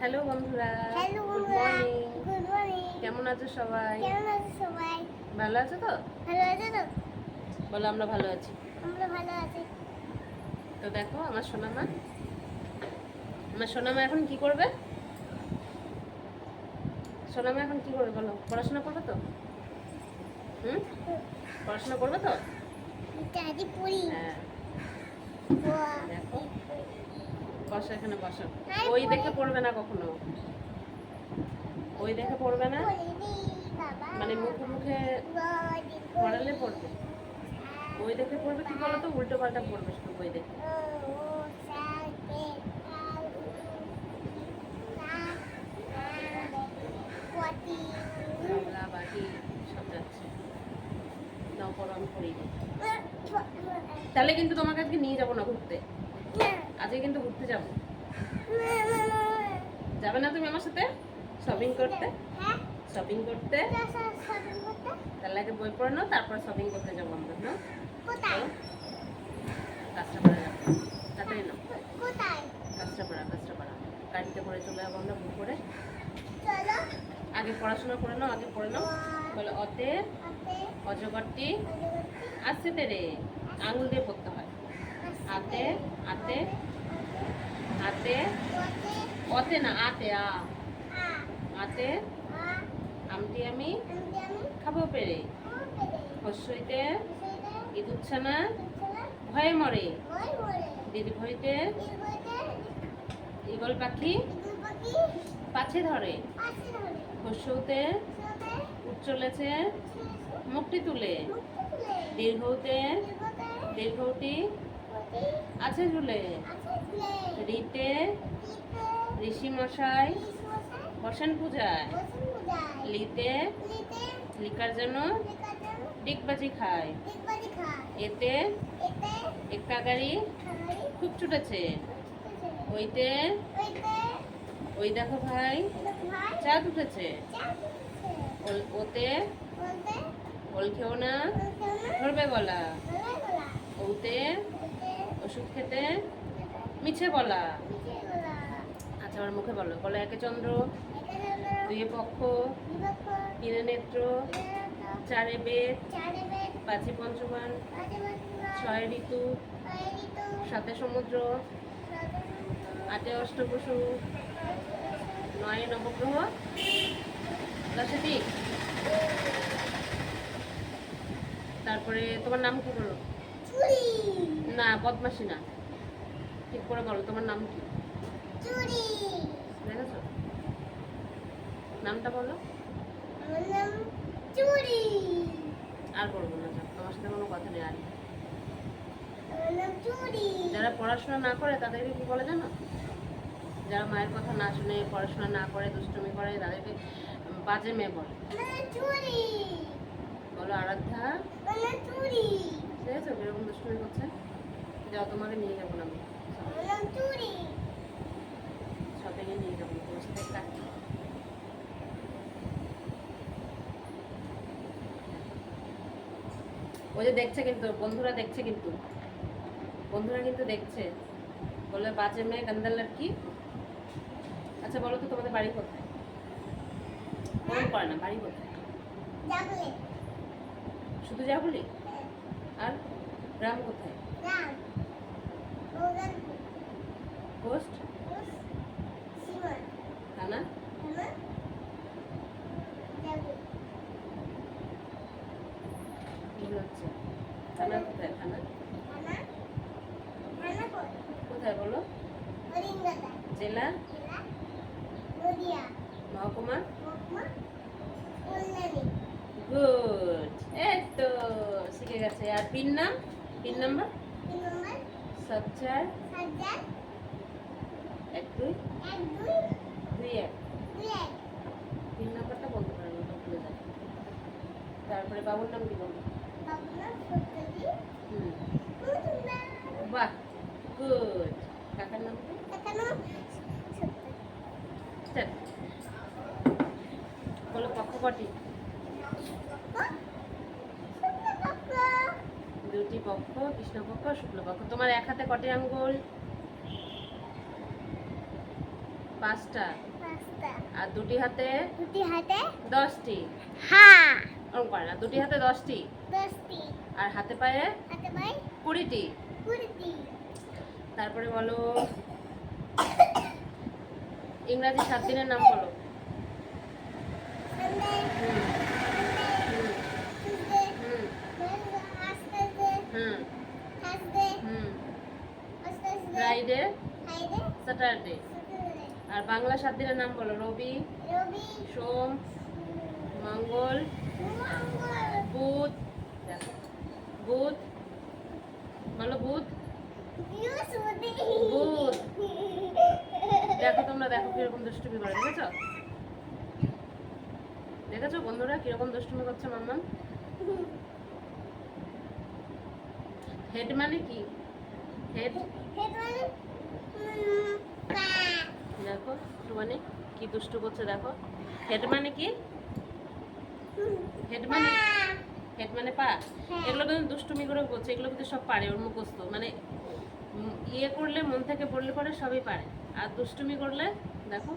Hello বন্ধুরা। Hello বন্ধুরা। Good morning কেমন আছো সবাই? কেমন আছো সবাই? ভালো আছো তো? ভালো আছো তো? বলো আমরা ভালো আছি। আমরা ভালো আছি। তো দেখো আমার সোনামা। আমার সোনামা এখন কি করবে? সোনামা এখন কি করবে বলো? পড়াশোনা করবে তো? হুম? পড়াশোনা করবে তো? দাদি পড়ি। হ্যাঁ। দেখো। বসো এখানে বসো। ওই দেখে পড়বে না কখনো? ওই দেখে পড়বে না? মানে মুখে মুখে পড়ালে পড়বে? বই দেখে পড়বে কি বলো তো উল্টো পাল্টা পড়বে শুধু বই দেখে। তাহলে কিন্তু তোমাকে আজকে নিয়ে যাব না ঘুরতে। আজকে কিন্তু ঘুরতে যাব। যাবে না তুমি আমার সাথে? শপিং করতে? হ্যাঁ। শপিং করতে? শপিং করতে। তাহলে আগে বই পড়ে নাও তারপর শপিং করতে যাব আমরা না? যাব তাড়াতাড়ি কাঁচরাপাড়া গাড়িতে করে চলে যাব আমরা বুক করে। আগে পড়াশোনা করে নাও আগে পড়ে নাও। বলো অতে আপে অজগরটি আসছে তেরে? আঙুল দিয়ে পড়তে হয় আতে আতে আতে অতে না আতে আ আতে আমটি আমি খাব পেরে হস্যইতে ইদুচ্ছানা ভয়ে মরে দীর্ঘ হইতে ইগল পাখি পাছে ধরে হস্যতে উচ্চলেছে মুখটি তুলে দীর্ঘতে দীর্ঘটি আছে ঝুলে? রিতে ঋষি মশাই বসেন পূজায়। লিতে, লিকার যেন ডিগবাজি খায়। এতে একা গাড়ি খুব ছুটেছে। ওইতে ওই দেখো ভাই, চাঁদ উঠেছে। ওতে ওল খেও না, ধরবে গলা। ওতে ওষুধ খেতে? মিছে বলা। আচ্ছা আমার মুখে বলো। বলো, একে চন্দ্র, দুয়ে পক্ষ, তিনে নেত্র, চারে বেদ, পাঁচে পঞ্চমান, ছয় ঋতু, সাতে সমুদ্র, আটে অষ্টপশু নয় নবগ্রহ। দশে দিক। তারপরে তোমার নাম কি বলো? না বদমাসি না। ঠিক করে বলো তোমার নাম কি? দেখেছ? নামটা বলো। আর বলব না তোমার সাথে কোনো কথা নেই আর। যারা পড়াশোনা না করে তাদেরকে কি বলে জানো? যারা মায়ের কথা না শুনে পড়াশোনা না করে দুষ্টুমি করে তাদেরকে বাজে মেয়ে বলে। বলো আরাধ্যা। চুরি। ঠিক আছে এরকম দুষ্টুমি করছে। যাও তোমাকে নিয়ে যাব না শপিংয়ে নিয়ে যাব তোমার সাথে কাটি ওই যে দেখছে কিন্তু বন্ধুরা দেখছে কিন্তু। বন্ধুরা কিন্তু দেখছে। বলে বাজে মেয়ে গন্দার লড়কি আচ্ছা বলো তো তোমাদের বাড়ি কোথায়? মনে পড়ে না বাড়ি কোথায়? যাবলে শুধু যা বলি আর গ্রাম কোথায়? পোস্ট থানা? হচ্ছে। থানা কোথায়? থানা? কোথায়? বলো? জেলা? মহকুমা? গুড। গেছে আর পিন নাম? Pin number? সাত চার এক দুই? দুই এক। পিন নাম্বারটা বলতে পারব ভুলে যাবে তারপরে বাবুর নাম কি বলব হুম। বাহ গুড কাকার নাম কি এখানে সত্য স্টার্ট বলো পক্ষ কটি দুটি পক্ষ কৃষ্ণপক্ষ শুক্লপক্ষ তোমার এক হাতে কটি আঙ্গুল? পাঁচটা। আর দুটি হাতে? দুটি হাতে? দশটি। হ্যাঁ। ওরকম করে না দুটি হাতে দশটি। দশটি। আর হাতে পায়ে? হাতে ভাই কুড়িটি। কুড়িটি। তারপরে বলো ইংরাজি সাত দিনের নাম বলো Sunday hmm hmm Tuesday hmm Wednesday hmm Thursday hmm Thursday Friday Friday Saturday আর বাংলা সাত দিনের নাম বলো রবি সোম মঙ্গল বুধ দেখো, বুধ বলো বুধ? বুধ। দেখো তোমরা দেখো কীরকম দুষ্টুমি করে দেখেছ? দেখেছ বন্ধুরা কীরকম দুষ্টুমি করছে মাম্মাম? হেড মানে কি? হেড হেড মানে দেখো একটু মানে কি দুষ্টু করছে দেখো। হেড মানে কি? হেড মানে হেড মানে পা? এগুলো কিন্তু দুষ্টুমি করে করছে এগুলো কিন্তু সব পারে ওর মুখস্থ। মানে ইয়ে করলে মন থেকে পড়লে পরে সবই পারে। আর দুষ্টুমি করলে দেখো।